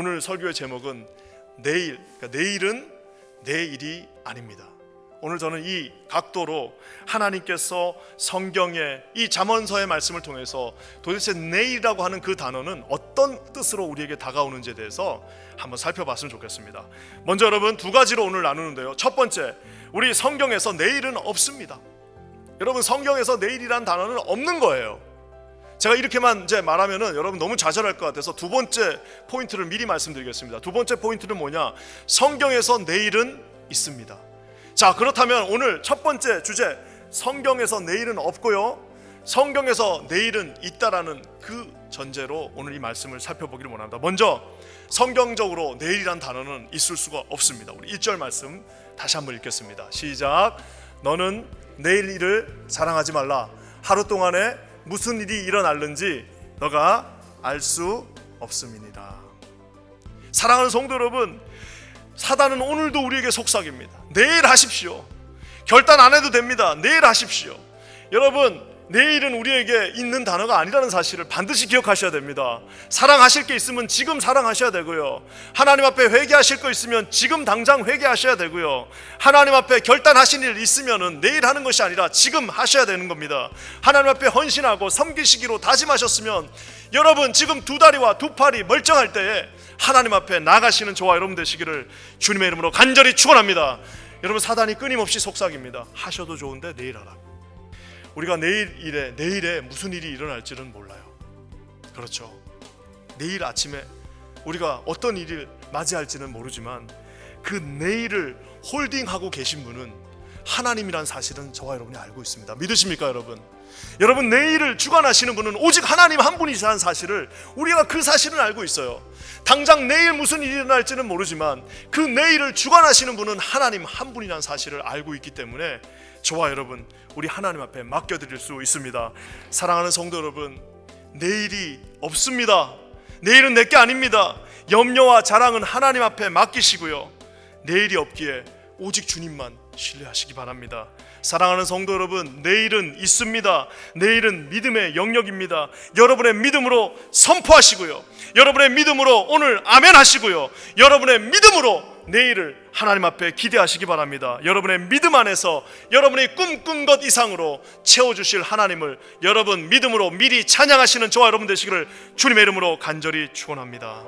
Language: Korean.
오늘 설교의 제목은 내일, 그러니까 내일은 내 일이 아닙니다. 오늘 저는 이 각도로 하나님께서 성경의 이 잠언서의 말씀을 통해서 도대체 내일이라고 하는 그 단어는 어떤 뜻으로 우리에게 다가오는지에 대해서 한번 살펴봤으면 좋겠습니다. 먼저 여러분 두 가지로 오늘 나누는데요. 첫 번째, 우리 성경에서 내일은 없습니다. 여러분 성경에서 내일이란 단어는 없는 거예요. 제가 이렇게만 이제 말하면은 여러분 너무 좌절할 것 같아서 두 번째 포인트를 미리 말씀드리겠습니다. 두 번째 포인트는 뭐냐? 성경에서 내일은 있습니다. 자, 그렇다면 오늘 첫 번째 주제 성경에서 내일은 없고요. 성경에서 내일은 있다라는 그 전제로 오늘 이 말씀을 살펴보기를 원합니다. 먼저 성경적으로 내일이란 단어는 있을 수가 없습니다. 우리 1절 말씀 다시 한번 읽겠습니다. 시작. 너는 내일 일을 자랑하지 말라. 하루 동안에 무슨 일이 일어날는지 너가 알 수 없음이니라. 사랑하는 성도 여러분, 사단은 오늘도 우리에게 속삭입니다. 내일 하십시오. 결단 안 해도 됩니다. 내일 하십시오. 여러분, 내일은 우리에게 있는 단어가 아니라는 사실을 반드시 기억하셔야 됩니다. 사랑하실 게 있으면 지금 사랑하셔야 되고요. 하나님 앞에 회개하실 거 있으면 지금 당장 회개하셔야 되고요. 하나님 앞에 결단하신 일 있으면은 내일 하는 것이 아니라 지금 하셔야 되는 겁니다. 하나님 앞에 헌신하고 섬기시기로 다짐하셨으면 여러분 지금 두 다리와 두 팔이 멀쩡할 때에 하나님 앞에 나가시는 저와 여러분 되시기를 주님의 이름으로 간절히 축원합니다. 여러분 사단이 끊임없이 속삭입니다. 하셔도 좋은데 내일 하라. 우리가 내일 일에 내일에 무슨 일이 일어날지는 몰라요. 그렇죠. 내일 아침에 우리가 어떤 일을 맞이할지는 모르지만 그 내일을 홀딩하고 계신 분은 하나님이란 사실은 저와 여러분이 알고 있습니다. 믿으십니까, 여러분? 여러분 내일을 주관하시는 분은 오직 하나님 한 분이라는 사실을 우리가 그 사실을 알고 있어요. 당장 내일 무슨 일이 일어날지는 모르지만 그 내일을 주관하시는 분은 하나님 한 분이라는 사실을 알고 있기 때문에 저와 여러분 우리 하나님 앞에 맡겨드릴 수 있습니다. 사랑하는 성도 여러분, 내일이 없습니다. 내일은 내게 아닙니다. 염려와 자랑은 하나님 앞에 맡기시고요. 내일이 없기에 오직 주님만 신뢰하시기 바랍니다. 사랑하는 성도 여러분, 내일은 있습니다. 내일은 믿음의 영역입니다. 여러분의 믿음으로 선포하시고요. 여러분의 믿음으로 오늘 아멘 하시고요. 여러분의 믿음으로 내일을 하나님 앞에 기대하시기 바랍니다. 여러분의 믿음 안에서 여러분이 꿈꾼 것 이상으로 채워주실 하나님을 여러분 믿음으로 미리 찬양하시는 저와 여러분 되시기를 주님의 이름으로 간절히 축원합니다.